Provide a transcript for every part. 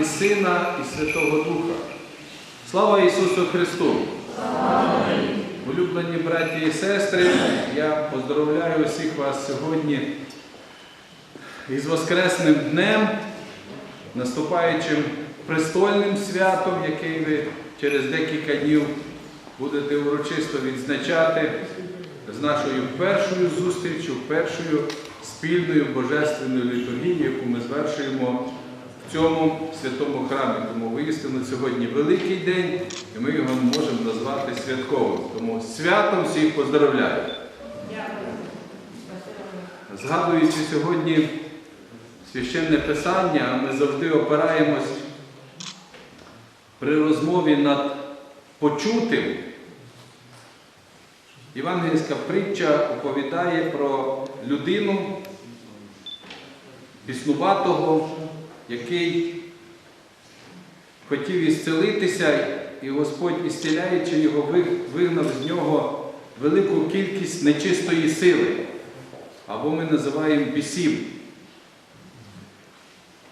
і Сина, і Святого Духа. Слава Ісусу Христу! Улюблені браті і сестри, я поздоровляю усіх вас сьогодні із Воскресним днем, наступаючим престольним святом, який ви через декілька днів будете урочисто відзначати з нашою першою зустрічю, першою спільною божественною літургією, яку ми звершуємо цьому святому храмі. Тому воістину сьогодні великий день, і ми його можемо назвати святковим. Тому святом всіх поздравляю. Згадуючи сьогодні священне писання, ми завжди опираємось при розмові над почутим. Євангельська притча оповідає про людину біснуватого, який хотів ісцелитися, і Господь, ісціляючи його, вигнав з нього велику кількість нечистої сили, або ми називаємо бісів.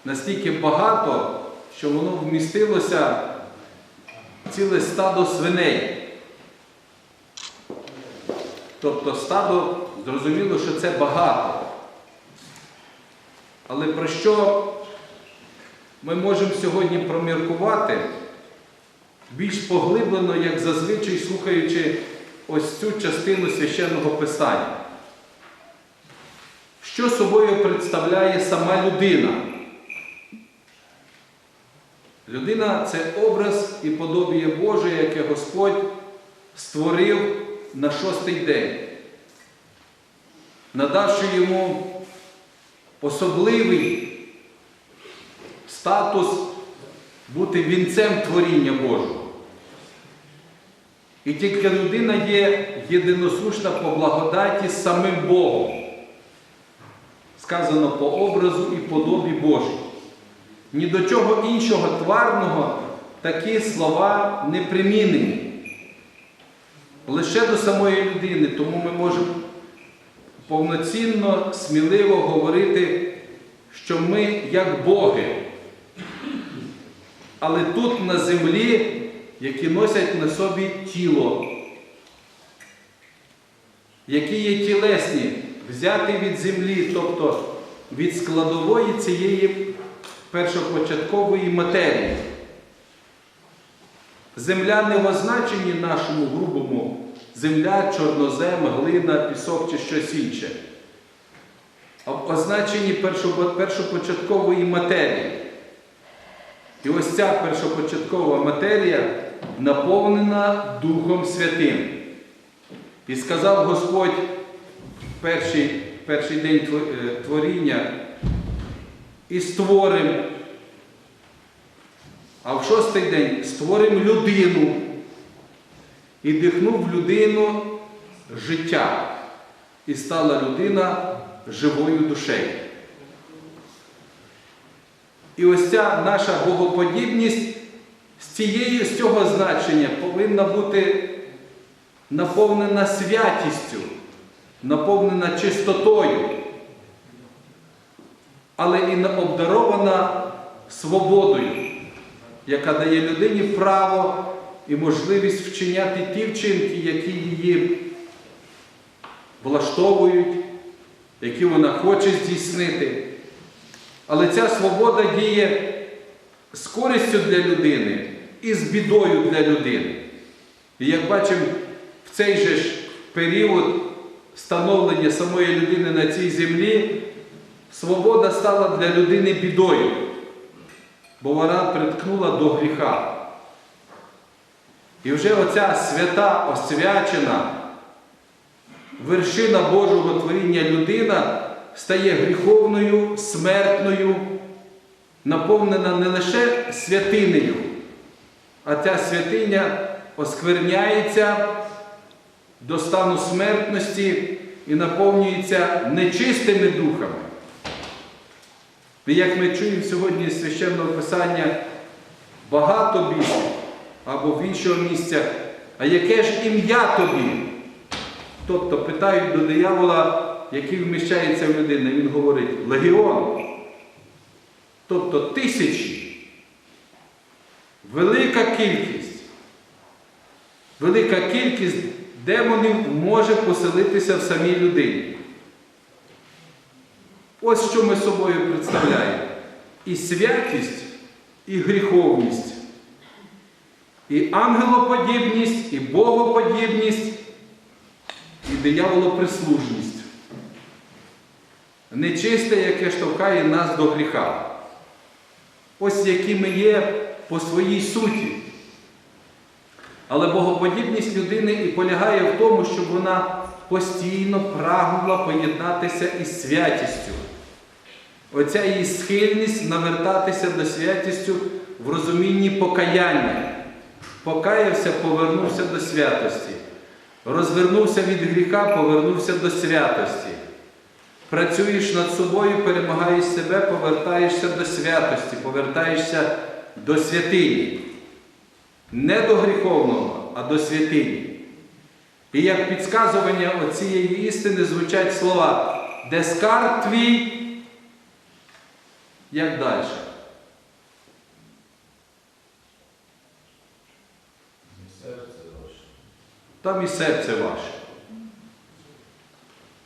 Настільки багато, що воно вмістилося ціле стадо свиней. Тобто стадо, зрозуміло, що це багато. Але про що ми можемо сьогодні проміркувати більш поглиблено, як зазвичай слухаючи ось цю частину священного писання? Що собою представляє сама людина? Людина це образ і подобіє Боже, яке Господь створив на шостий день, надавши йому особливий статус бути вінцем творіння Божого. І тільки людина є єдиносушна по благодаті самим Богом. Сказано по образу і подобі Божій. Ні до чого іншого тварного такі слова не примінені. Лише до самої людини, тому ми можемо повноцінно, сміливо говорити, що ми як Боги. Але тут на землі, які носять на собі тіло, які є тілесні, взяті від землі, тобто від складової цієї першопочаткової матерії. Земля не в означенні нашому грубому земля, чорнозем, глина, пісок чи щось інше. А в означенні першопочаткової матерії. І ось ця першопочаткова матерія наповнена Духом Святим. І сказав Господь перший, перший день творіння і створим. А в шостий день створимо людину і дихнув в людину життя. І стала людина живою душею. І ось ця наша богоподібність з цієї, з цього значення повинна бути наповнена святістю, наповнена чистотою, але і обдарована свободою, яка дає людині право і можливість вчиняти ті вчинки, які її влаштовують, які вона хоче здійснити. Але ця свобода діє з користю для людини і з бідою для людини. І як бачимо, в цей же ж період становлення самої людини на цій землі, свобода стала для людини бідою, бо вона приткнула до гріха. І вже оця свята освячена вершина Божого творіння людина стає гріховною, смертною, наповнена не лише святинею, а ця святиня оскверняється до стану смертності і наповнюється нечистими духами. І як ми чуємо сьогодні з священного писання, багато більше або в іншого місця, а яке ж ім'я тобі? Тобто питають до диявола, який вміщається в людину, він говорить легіон. Тобто тисячі. велика кількість, велика кількість демонів може поселитися в самій людині. Ось що ми собою представляємо. І святість, і гріховність, і ангелоподібність, і богоподібність, і дияволоприслужність. Нечисте, яке штовхає нас до гріха. Ось які ми є по своїй суті. Але богоподібність людини і полягає в тому, щоб вона постійно прагнула поєднатися із святістю. Оця її схильність навертатися до святістю в розумінні покаяння. Покаявся, повернувся до святості. Розвернувся від гріха, повернувся до святості. Працюєш над собою, перемагаєш себе, повертаєшся до святості, повертаєшся до святині. Не до гріховного, а до святині. І як підсказування оцієї істини звучать слова, де скарб твій, як далі. Там і серце ваше.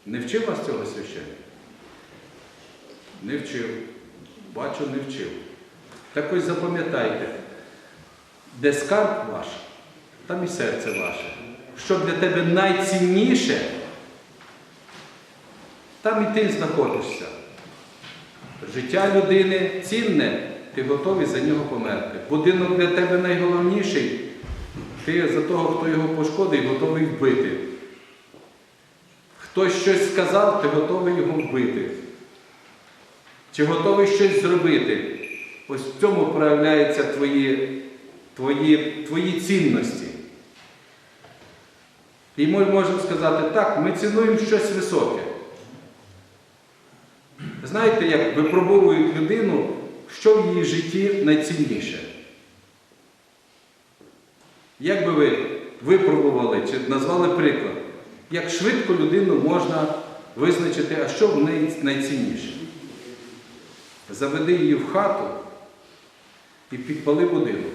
Не вчив вас цього священник? Не вчив. Бачу, не вчив. Так ось запам'ятайте, де скарб ваш, там і серце ваше. Що для тебе найцінніше, там і ти знаходишся. Життя людини цінне, ти готовий за нього померти. Будинок для тебе найголовніший, ти за того, хто його пошкодить, готовий вбити. Хтось щось сказав, ти готовий його вбити. Чи готовий щось зробити? Ось в цьому проявляються твої, твої, твої цінності. І ми можемо сказати, так, ми цінуємо щось високе. Знаєте, як випробовують людину, що в її житті найцінніше? Як би ви випробували чи назвали приклад, як швидко людину можна визначити, а що в неї найцінніше? Заведи її в хату і підпали будинок.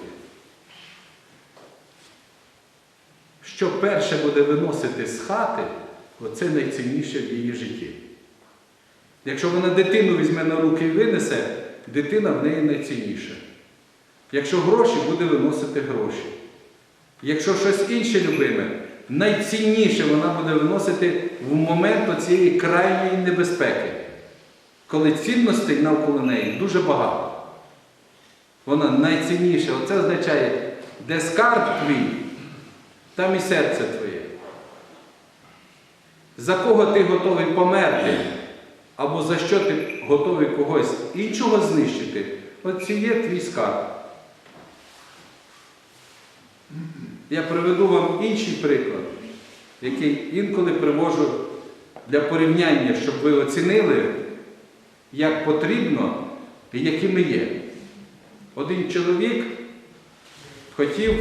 Що перше буде виносити з хати, оце найцінніше в її житті. Якщо вона дитину візьме на руки і винесе, дитина в неї найцінніша. Якщо гроші, буде виносити гроші. Якщо щось інше любиме, найцінніше вона буде виносити в момент цієї крайньої небезпеки, коли цінностей навколо неї дуже багато. Вона найцінніша. Оце означає, де скарб твій, там і серце твоє. За кого ти готовий померти, або за що ти готовий когось іншого знищити, от є твій скарб. Я приведу вам інший приклад, який інколи привожу для порівняння, щоб ви оцінили, як потрібно і якими є. Один чоловік хотів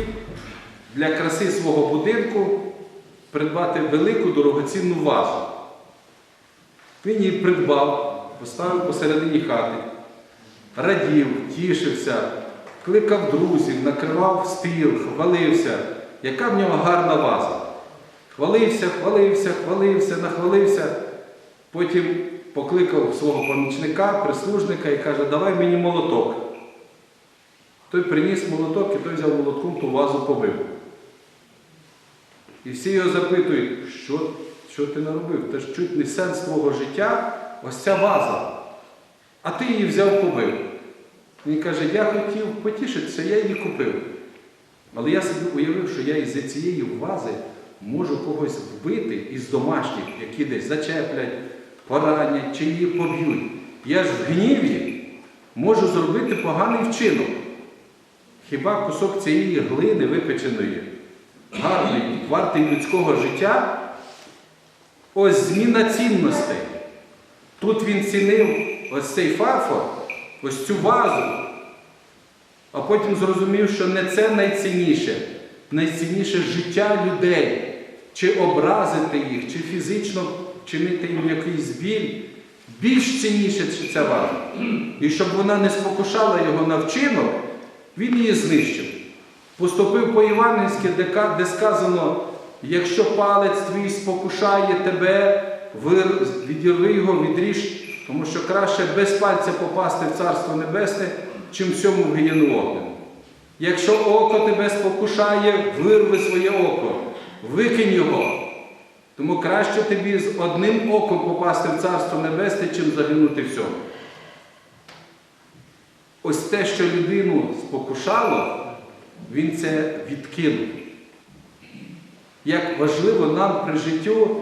для краси свого будинку придбати велику дорогоцінну вазу. Він її придбав, поставив посередині хати, радів, тішився, кликав друзів, накривав стіл, хвалився, яка в нього гарна ваза. Хвалився, хвалився, хвалився, нахвалився. Потім покликав свого помічника, прислужника і каже, давай мені молоток. Той приніс молоток і той взяв молотком ту вазу побив. І всі його запитують, що, що ти наробив? Це ж чуть не сенс твого життя, ось ця ваза. А ти її взяв побив. Він каже, я хотів потішитися, я її купив. Але я собі уявив, що я із цієї вази можу когось вбити із домашніх, які десь зачеплять, поранять чи її поб'ють. Я ж в гніві можу зробити поганий вчинок. Хіба кусок цієї глини випеченої, гарної, вартий людського життя? Ось зміна цінностей. Тут він цінив ось цей фарфор, ось цю вазу, а потім зрозумів, що не це найцінніше, найцінніше життя людей, чи образити їх, чи фізично чинити їм якийсь біль, більш цінніше ця ваза. І щоб вона не спокушала його на вчинок, він її знищив. Поступив по-євангельськи, де, сказано, якщо палець твій спокушає тебе, відірви його, відріж, тому що краще без пальця попасти в Царство Небесне, чим всьому в гієну. Якщо око тебе спокушає, вирви своє око, викинь його. Тому краще тобі з одним оком попасти в Царство Небесне, чим загинути всьому. Ось те, що людину спокушало, він це відкинув. Як важливо нам при життю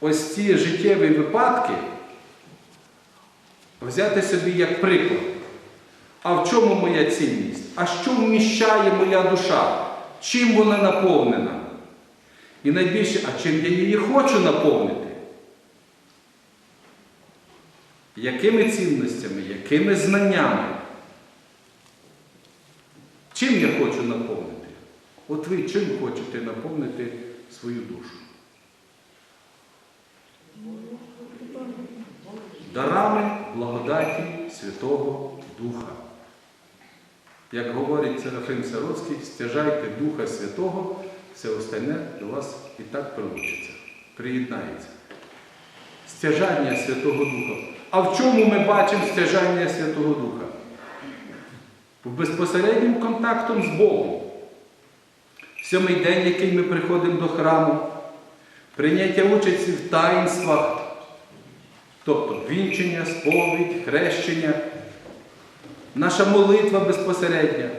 ось ці життєві випадки взяти собі як приклад. А в чому моя цінність? А що вміщає моя душа? Чим вона наповнена? І найбільше, а чим я її хочу наповнити? Якими цінностями, якими знаннями? Чим я хочу наповнити? От ви чим хочете наповнити свою душу? Дарами благодаті Святого Духа. Як говорить Серафим Сароцький, стяжайте Духа Святого, все остальне до вас і так прилучиться, приєднається. Стяжання Святого Духа. А в чому ми бачимо стяжання Святого Духа? Безпосереднім контактом з Богом. Сьомий день, який ми приходимо до храму, прийняття участі в таїнствах, тобто вінчення, сповідь, хрещення, наша молитва безпосередня.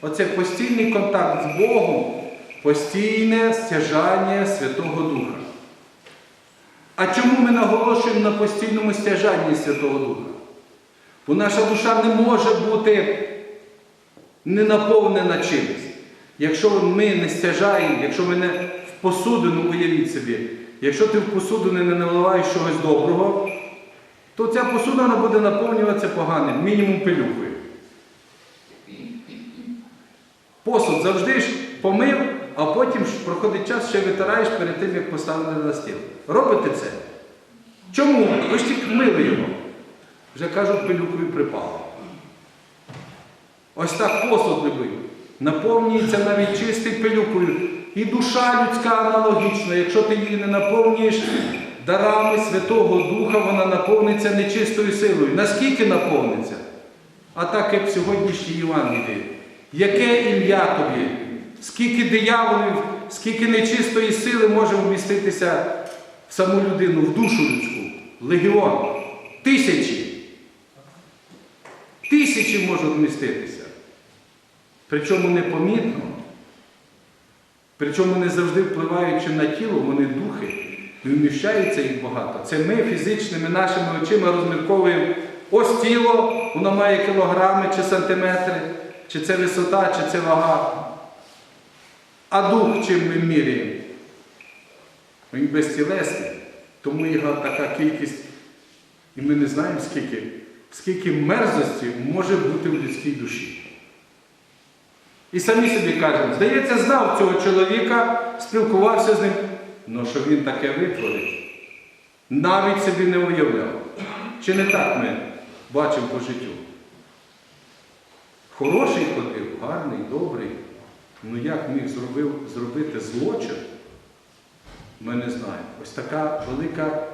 Оце постійний контакт з Богом, постійне стяжання Святого Духа. А чому ми наголошуємо на постійному стяжанні Святого Духа? Бо наша душа не може бути не наповнена чимось. Якщо ми не стяжаємо, якщо ми не в посудину, уявіть собі, якщо ти в посудину не наливаєш чогось доброго, то ця посудина буде наповнюватися поганим, мінімум пилюкою. Посуд завжди ж помив, а потім проходить час, ще витираєш перед тим, як поставили на стіл. Робите це? Чому? Ви ж тільки мили його. Вже кажуть, пилюкою припало. Ось так посуд любий. Наповнюється навіть чистий пилюкою. І душа людська аналогічна. Якщо ти її не наповнюєш дарами Святого Духа, вона наповниться нечистою силою. Наскільки наповниться? А так, як в сьогоднішній Євангелії. Яке ім'я тобі? Скільки дияволів, скільки нечистої сили може вміститися в саму людину, в душу людську? Легіон. Тисячі. Тисячі можуть вміститися. Причому непомітно. Причому не завжди впливаючи на тіло, вони духи, і вміщається їх багато. Це ми фізичними нашими очима розмірковуємо ось тіло, воно має кілограми чи сантиметри, чи це висота, чи це вага. А дух чим ми міряємо? Він безтілесний, тому його така кількість, і ми не знаємо, скільки, скільки мерзості може бути в людській душі. І самі собі кажемо, здається, знав цього чоловіка, спілкувався з ним, але що він таке витворить, навіть собі не уявляв. Чи не так ми бачимо по життю? Хороший ходив, гарний, добрий. Ну як міг зробив, зробити злочин, ми не знаємо. Ось така велика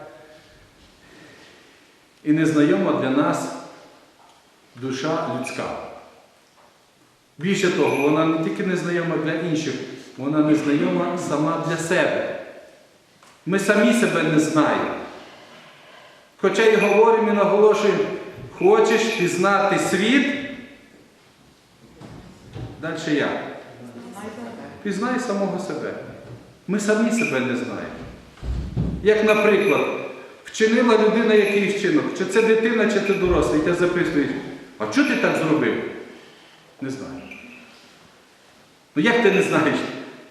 і незнайома для нас душа людська. Більше того, вона не тільки незнайома для інших, вона незнайома сама для себе. Ми самі себе не знаємо. Хоча й говоримо і наголошуємо, хочеш пізнати світ, далі як? Пізнай самого себе. Ми самі себе не знаємо. Як, наприклад, вчинила людина якийсь вчинок, чи це дитина, чи це дорослий, і тебе запитують, а чого ти так зробив? Не знаю. Ну як ти не знаєш?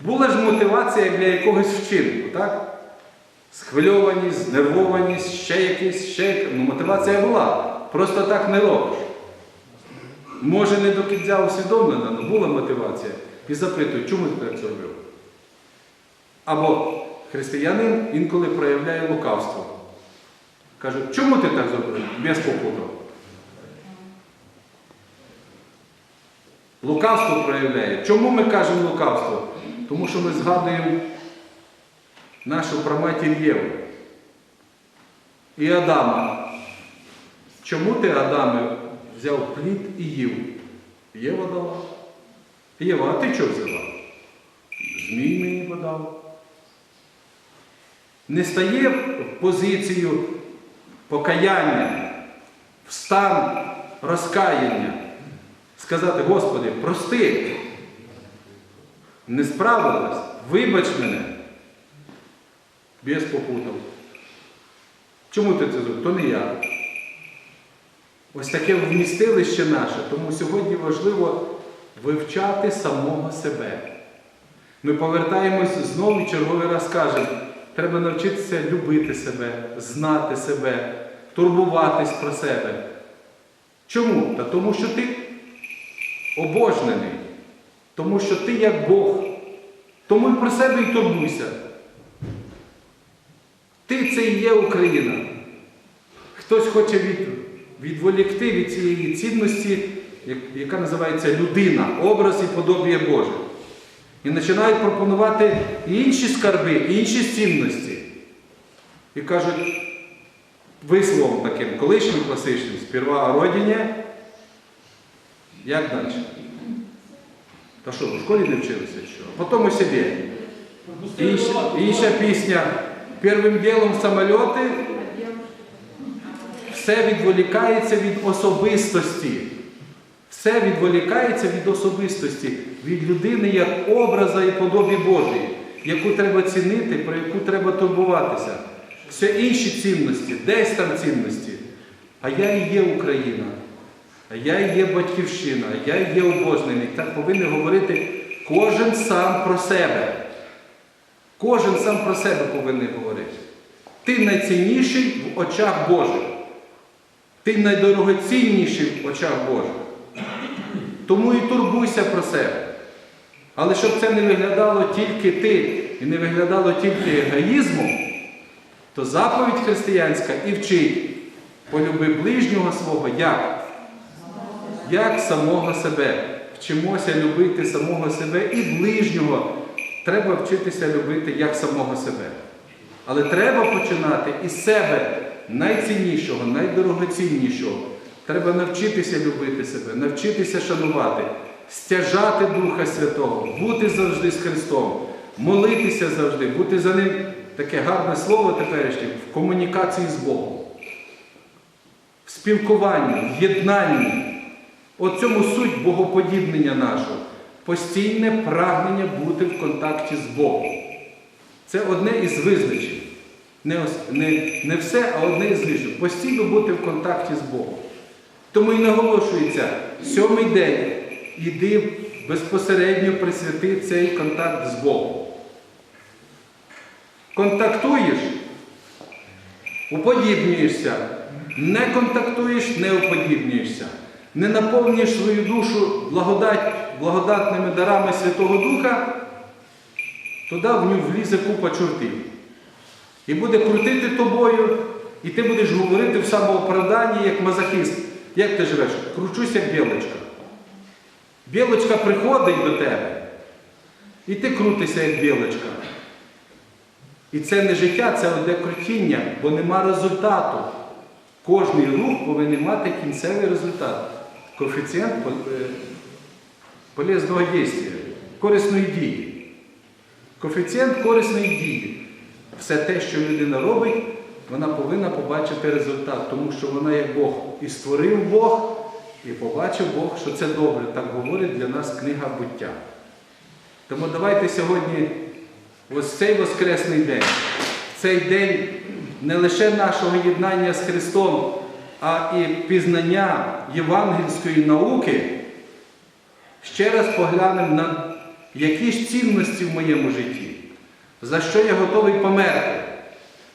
Була ж мотивація для якогось вчинку, так? Схвильованість, знервованість, ще якийсь, ще. Ну, мотивація була. Просто так не робиш. Може, не до кінця усвідомлена, але була мотивація. І запитують, чому ти так зробив? Або християнин інколи проявляє лукавство. Каже, чому ти так зробив? Без попутав. Лукавство проявляє. Чому ми кажемо лукавство? Тому що ми згадуємо нашу праматір Єву і Адама. Чому ти, Адаме, взяв плід і їв? Єва дала. Єва, а ти що взяла? Змій мені подав. Не стає в позицію покаяння, в стан розкаяння. Сказати, Господи, прости, не справилась, вибач мене. Без попутав. Чому ти це зробив? То не я. Ось таке вмістилище наше, тому сьогодні важливо вивчати самого себе. Ми повертаємось знову і черговий раз кажемо, треба навчитися любити себе, знати себе, турбуватись про себе. Чому? Та тому що ти обожнений, тому що ти як Бог. Тому і про себе і турбуйся. Ти це і є Україна. Хтось хоче від, відволікти від цієї цінності, яка називається людина, образ і подобіє Боже. І починають пропонувати інші скарби, інші цінності. І кажуть висловом таким колишнім класичним, сперва о родині, як далі? Та що, в школі не вчилися? Що? Потім у собі. Інша, пісня. Первим ділом самольоти все відволікається від особистості. Все відволікається від особистості, від людини як образа і подобі Божої, яку треба цінити, про яку треба турбуватися. Все інші цінності, десь там цінності. А я і є Україна, а я і є батьківщина, а я і є обожнений. Так повинен говорити кожен сам про себе. Кожен сам про себе повинен говорити. Ти найцінніший в очах Божих. Ти найдорогоцінніший в очах Божих. Тому і турбуйся про себе. Але щоб це не виглядало тільки ти і не виглядало тільки егоїзмом, то заповідь християнська і вчить полюби ближнього свого як? Як самого себе. Вчимося любити самого себе і ближнього. Треба вчитися любити як самого себе. Але треба починати із себе найціннішого, найдорогоціннішого. Треба навчитися любити себе, навчитися шанувати, стяжати Духа Святого, бути завжди з Христом, молитися завжди, бути за ним таке гарне слово теперішнє в комунікації з Богом, в спілкуванні, в єднанні. От цьому суть богоподібнення нашого. Постійне прагнення бути в контакті з Богом. Це одне із визначень. Не, не, не все, а одне із визначень. Постійно бути в контакті з Богом. Тому і наголошується, сьомий день іди безпосередньо присвяти цей контакт з Богом. Контактуєш, уподібнюєшся. Не контактуєш, не уподібнюєшся. Не наповнюєш свою душу благодать, благодатними дарами Святого Духа, туди в нього влізе купа чортів. І буде крутити тобою, і ти будеш говорити в самооправданні, як мазохіст. Як ти живеш? Кручусь, як білочка. Білочка приходить до тебе, і ти крутишся, як білочка. І це не життя, це одне крутіння, бо нема результату. Кожний рух повинен мати кінцевий результат. Коефіцієнт е, полезного дійства, корисної дії. Коефіцієнт корисної дії. Все те, що людина робить, вона повинна побачити результат, тому що вона як Бог і створив Бог, і побачив Бог, що це добре. Так говорить для нас книга буття. Тому давайте сьогодні, ось цей Воскресний день, цей день не лише нашого єднання з Христом, а і пізнання євангельської науки, ще раз поглянемо на які ж цінності в моєму житті, за що я готовий померти,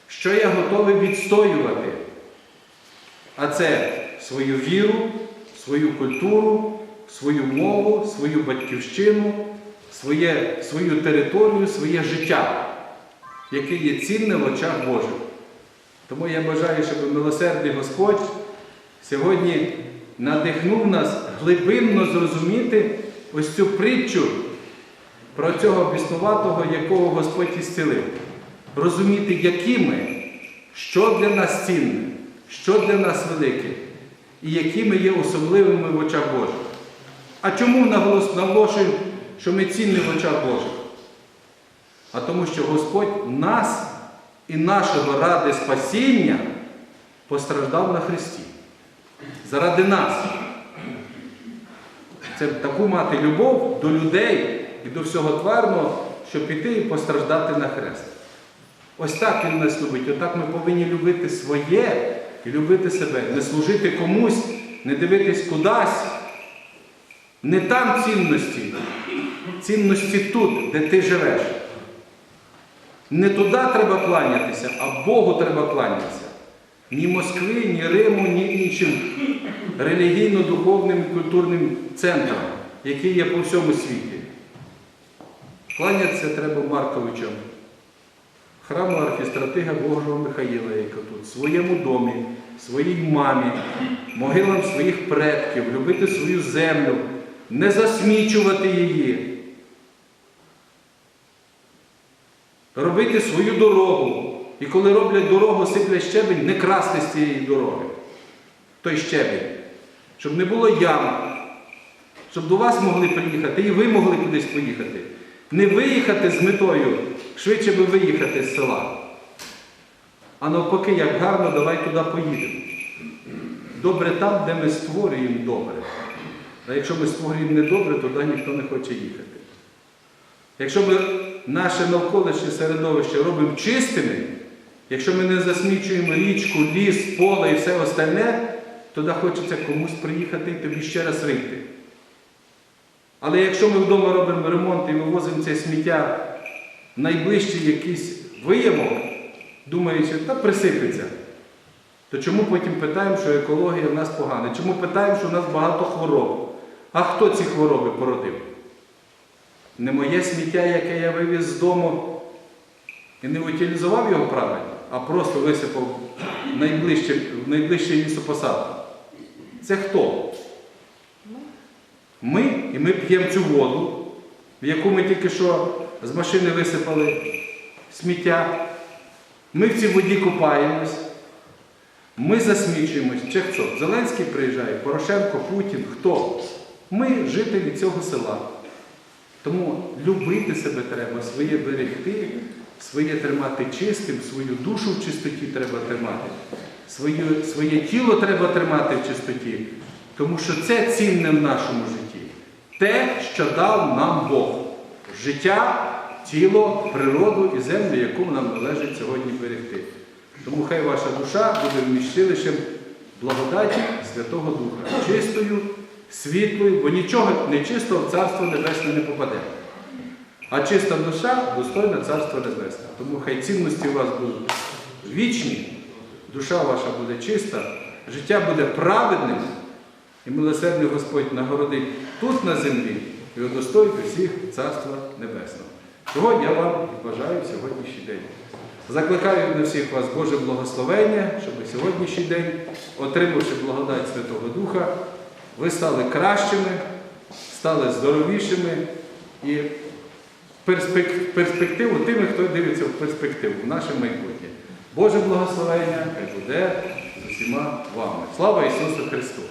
що я готовий відстоювати. А це свою віру, свою культуру, свою мову, свою батьківщину, своє, свою територію, своє життя, яке є цінне в очах Божих. Тому я бажаю, щоб милосердний Господь сьогодні надихнув нас глибинно зрозуміти ось цю притчу про цього біснуватого, якого Господь ісцілив. Розуміти, які ми, що для нас цінне, що для нас велике, і які ми є особливими в очах Божих. А чому наголошую, що ми цінні в очах Божих? А тому, що Господь нас і нашого ради спасіння постраждав на Христі. Заради нас. Це таку мати любов до людей і до всього тварного, щоб піти і постраждати на хрест. Ось так Він нас любить. Отак ми повинні любити своє і любити себе, не служити комусь, не дивитись кудись. Не там цінності, цінності тут, де ти живеш. Не туди треба кланятися, а Богу треба кланятися. Ні Москві, ні Риму, ні іншим релігійно-духовним і культурним центрам, які є по всьому світі. Кланятися треба Марковичам, храму архістратига Божого Михаїла, яка тут, своєму домі, своїй мамі, могилам своїх предків, любити свою землю, не засмічувати її. робити свою дорогу. І коли роблять дорогу, сиплять щебень, не красти з цієї дороги. Той щебень. Щоб не було ям, щоб до вас могли приїхати, і ви могли кудись поїхати. Не виїхати з метою, швидше би виїхати з села. А навпаки, як гарно, давай туди поїдемо. Добре там, де ми створюємо добре. А якщо ми створюємо недобре, туди ніхто не хоче їхати. Якщо ми наше навколишнє середовище робимо чистими, якщо ми не засмічуємо річку, ліс, поле і все остальне, тоді хочеться комусь приїхати і тобі ще раз вийти. Але якщо ми вдома робимо ремонт і вивозимо це сміття в найближчий якийсь виямок, думаючи, та присипеться, то чому потім питаємо, що екологія в нас погана? Чому питаємо, що в нас багато хвороб? А хто ці хвороби породив? Не моє сміття, яке я вивіз з дому і не утилізував його правильно, а просто висипав в найближче, в найближче. Це хто? Ми, і ми п'ємо цю воду, в яку ми тільки що з машини висипали сміття. Ми в цій воді купаємось, ми засмічуємось. Чи хто? Зеленський приїжджає, Порошенко, Путін, хто? Ми жителі цього села. Тому любити себе треба, своє берегти, своє тримати чистим, свою душу в чистоті треба тримати, своє, своє тіло треба тримати в чистоті, тому що це цінне в нашому житті. Те, що дав нам Бог. Життя, тіло, природу і землю, яку нам належить сьогодні берегти. Тому хай ваша душа буде вміщилищем благодаті Святого Духа, чистою, світлою, бо нічого нечистого в Царство Небесне не попаде. А чиста душа достойна Царства Небесного. Тому хай цінності у вас будуть вічні, душа ваша буде чиста, життя буде праведним, і милосердний Господь нагородить тут на землі і удостоїть усіх Царства Небесного. Чого я вам бажаю сьогоднішній день. Закликаю на всіх вас Боже благословення, щоб сьогоднішній день, отримавши благодать Святого Духа, ви стали кращими, стали здоровішими і перспективу тими, хто дивиться в перспективу, в наше майбутнє. Боже благословення хай буде усіма вами. Слава Ісусу Христу!